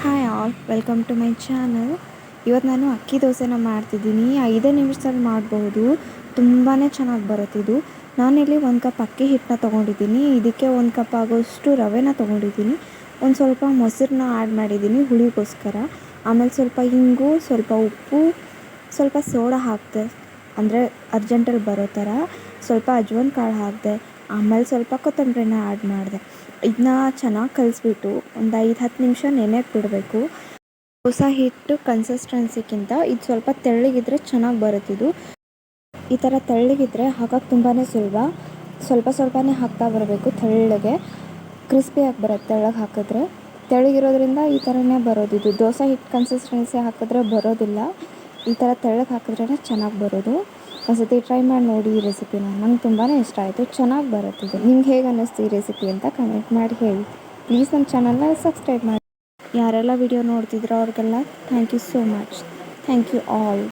Hi all welcome to my channel ಇವತ್ತು ನಾನು ಅಕ್ಕಿ ದೋಸೆನ ಮಾಡ್ತಿದ್ದೀನಿ. ಐದೇ ನಿಮಿಷದಲ್ಲಿ ಮಾಡಬಹುದು ತುಂಬಾ ಚೆನ್ನಾಗಿ ಬರುತ್ತಿದ್ದು ನಾನಿಲ್ಲಿ ಒಂದು ಕಪ್ ಅಕ್ಕಿ ಹಿಟ್ಟನ್ನ ತೊಗೊಂಡಿದ್ದೀನಿ. ಇದಕ್ಕೆ ಒಂದು ಕಪ್ ಆಗೋಷ್ಟು ರವೆನ ತೊಗೊಂಡಿದ್ದೀನಿ. ಒಂದು ಸ್ವಲ್ಪ ಮೊಸರನ್ನ ಆ್ಯಡ್ ಮಾಡಿದ್ದೀನಿ ಹುಳಿಗೋಸ್ಕರ. ಆಮೇಲೆ ಸ್ವಲ್ಪ ಹಿಂಗು ಸ್ವಲ್ಪ ಉಪ್ಪು, ಸ್ವಲ್ಪ ಸೋಡಾ ಹಾಕಿದೆ. ಅಂದರೆ ಅರ್ಜೆಂಟಲ್ಲಿ ಬರೋ ಥರ. ಸ್ವಲ್ಪ ಅಜ್ವನ್ ಕಾಳು ಹಾಕಿದೆ. ಆಮೇಲೆ ಸ್ವಲ್ಪ ಕೊತ್ತಂಬರಿನ ಆ್ಯಡ್ ಮಾಡಿದೆ. ಇದನ್ನ ಚೆನ್ನಾಗಿ ಕಲಿಸ್ಬಿಟ್ಟು ಒಂದು ಐದು ಹತ್ತು ನಿಮಿಷ ನೆನೆಯಕ್ಕೆ ಬಿಡಬೇಕು. ದೋಸೆ ಹಿಟ್ಟು ಕನ್ಸಿಸ್ಟೆನ್ಸಿಗಿಂತ ಇದು ಸ್ವಲ್ಪ ತೆಳ್ಳಗಿದ್ರೆ ಚೆನ್ನಾಗಿ ಬರುತ್ತಿದ್ದು ಈ ಥರ ತೆಳ್ಳಗಿದ್ರೆ ಹಾಕೋಕ್ಕೆ ತುಂಬಾ ಸುಲಭ. ಸ್ವಲ್ಪ ಸ್ವಲ್ಪನೇ ಹಾಕ್ತಾ ಬರಬೇಕು ತೆಳ್ಳಗೆ. ಕ್ರಿಸ್ಪಿಯಾಗಿ ಬರುತ್ತೆ ತೆಳ್ಳಗೆ ಹಾಕಿದ್ರೆ. ತೆಳ್ಳಗಿರೋದ್ರಿಂದ ಈ ಥರನೇ ಬರೋದಿದ್ದು ದೋಸೆ ಹಿಟ್ಟು ಕನ್ಸಿಸ್ಟೆನ್ಸಿ ಹಾಕಿದ್ರೆ ಬರೋದಿಲ್ಲ. ಈ ಥರ ತೆಳ್ಳಗೆ ಹಾಕಿದ್ರೇ ಚೆನ್ನಾಗಿ ಬರೋದು. ಒಂದ್ಸತಿ ಟ್ರೈ ಮಾಡಿ ನೋಡಿ ಈ ರೆಸಿಪಿನ ನಂಗೆ ತುಂಬಾ ಇಷ್ಟ ಆಯಿತು. ಚೆನ್ನಾಗಿ ಬರುತ್ತಿದೆ ನಿಮ್ಗೆ ಹೇಗೆ ಅನ್ನಿಸ್ತು ಈ ರೆಸಿಪಿ ಅಂತ ಕಮೆಂಟ್ ಮಾಡಿ ಹೇಳಿ. ಪ್ಲೀಸ್ ನಮ್ಮ ಚಾನಲ್ನ ಸಬ್ಸ್ಕ್ರೈಬ್ ಮಾಡಿ. ಯಾರೆಲ್ಲ ವಿಡಿಯೋ ನೋಡ್ತಿದ್ರೋ ಅವ್ರಿಗೆಲ್ಲ thank you so much thank you all